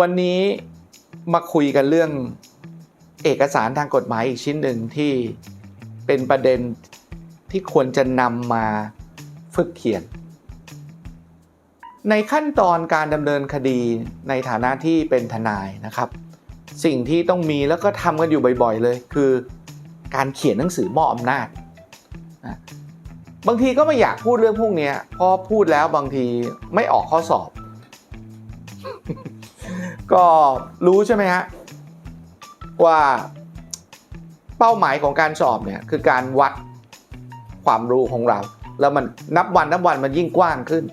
วันนี้มาคุยกันเรื่องเอกสารทางกฎหมายอีกชิ้นหนึ่งที่เป็นประเด็นที่ควรจะนำมาฝึกเขียน ในขั้นตอนการดำเนินคดีในฐานะที่เป็นทนายนะครับ สิ่งที่ต้องมีแล้วก็ทำกันอยู่บ่อย ๆ เลย คือการเขียนหนังสือมอบอำนาจบางทีก็ไม่อยากพูดเรื่องพวกนี้เพราะพูดแล้วบางทีไม่ออกข้อสอบ ก็รู้ใช่ไหมฮะว่าเป้าหมายของการสอบเนี่ยคือการวัดความรู้ของเรา แล้วมันนับวันนับวันมันยิ่งกว้างขึ้น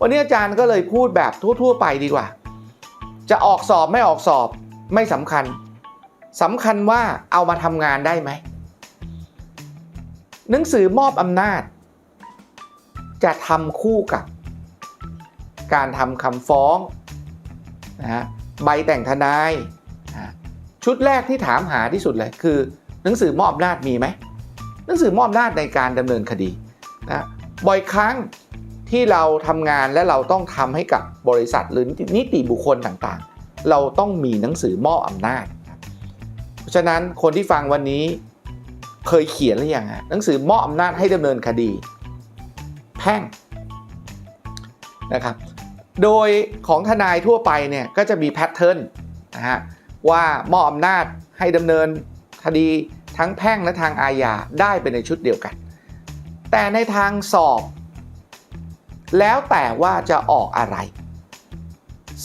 วันนี้อาจารย์ก็เลยพูดแบบทั่ว ๆ ไปดีกว่า จะออกสอบไม่ออกสอบไม่สำคัญสำคัญว่าเอามาทำงานได้ไหมหนังสือมอบอำนาจ จะทำคู่กับ การทำคำฟ้อง นะฮะใบแต่งทนายนะชุดแรกที่ถามหาที่สุดเลยคือหนังสือมอบอำนาจมีไหมหนังสือมอบอำนาจในการดำเนินคดีนะบ่อยครั้งที่เราทำงานและเราต้องทำให้กับบริษัทหรือนิติบุคคลต่างๆ เราต้องมีหนังสือมอบอำนาจ เพราะฉะนั้นคนที่ฟังวันนี้เคยเขียนหรือยังฮะหนังสือมอบอำนาจให้ดำเนินคดี แพ่งนะครับ โดยของทนายทั่วไปเนี่ยก็จะมีแพทเทิร์นนะฮะว่ามอบอำนาจให้ดำเนินคดีทั้งแพ่งและทางอาญาได้เป็นในชุดเดียวกัน แต่ในทางสอบ แล้วแต่ว่าจะออกอะไร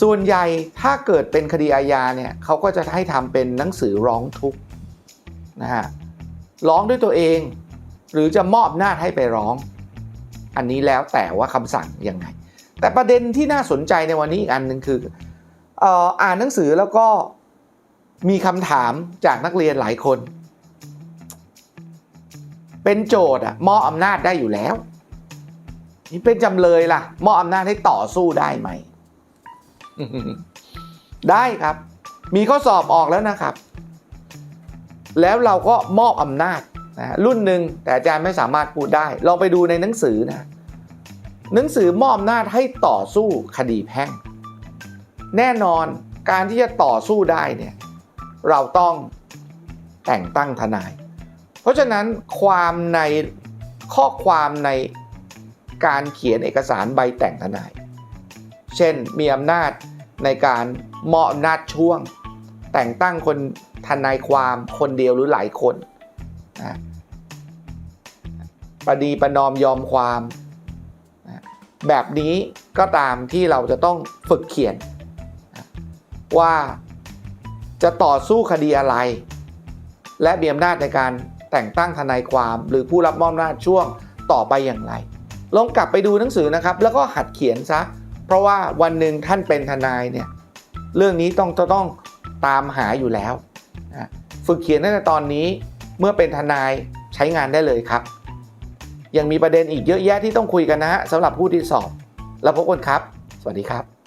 ส่วนใหญ่ถ้าเกิดเป็นคดีอาญาเนี่ยเขาก็จะให้ทำเป็นหนังสือร้องทุกข์นะฮะร้องด้วยตัวเอง หรือจะมอบหน้าจให้ไปร้อง อันนี้แล้วแต่ว่าคำสั่งยังไง แต่ประเด็นที่น่าสนใจในวันนี้อีกอันหนึ่งคืออ่ออ่านหนังสือแล้วก็มีคำถามจากนักเรียนหลายคน เป็นโจทย์อะมอบอำนาจได้อยู่แล้วนี่เป็นจำเลยล่ะมอบอำนาจให้ต่อสู้ได้ไหม ได้ครับ มีข้อสอบออกแล้วนะครับ แล้วเราก็มอบอำนาจนะรุ่นหนึ่งแต่อาจารย์ไม่สามารถพูดได้ ลองไปดูในหนังสือนะ หนังสือมอบอำนาจให้ต่อสู้คดีแพ่ง แน่นอนการที่จะต่อสู้ได้เนี่ยเราต้องแต่งตั้งทนาย เพราะฉะนั้นความในข้อความในการเขียนเอกสารใบแต่งทนาย เช่นมีอำนาจในการมอบอำนาจช่วง แต่งตั้งคนทนายความคนเดียวหรือหลายคนนะประดีประนอมยอมความ แบบนี้ก็ตามที่เราจะต้องฝึกเขียน ว่าจะต่อสู้คดีอะไร และมีอำนาจในการแต่งตั้งทนายความ หรือผู้รับมอบอำนาจช่วงต่อไปอย่างไร ลองกลับไปดูหนังสือนะครับ แล้วก็หัดเขียนซะ เพราะว่าวันหนึ่งท่านเป็นทนายเนี่ยเรื่องนี้ต้องจะต้องตามหาอยู่แล้ว ฝึกเขียนตั้งแต่ตอนนี้เมื่อเป็นทนายใช้งานได้เลยครับ ยังมีประเด็นอีกเยอะแยะที่ต้องคุยกันนะฮะสำหรับผู้ที่สอบ แล้วพบกันครับ สวัสดีครับ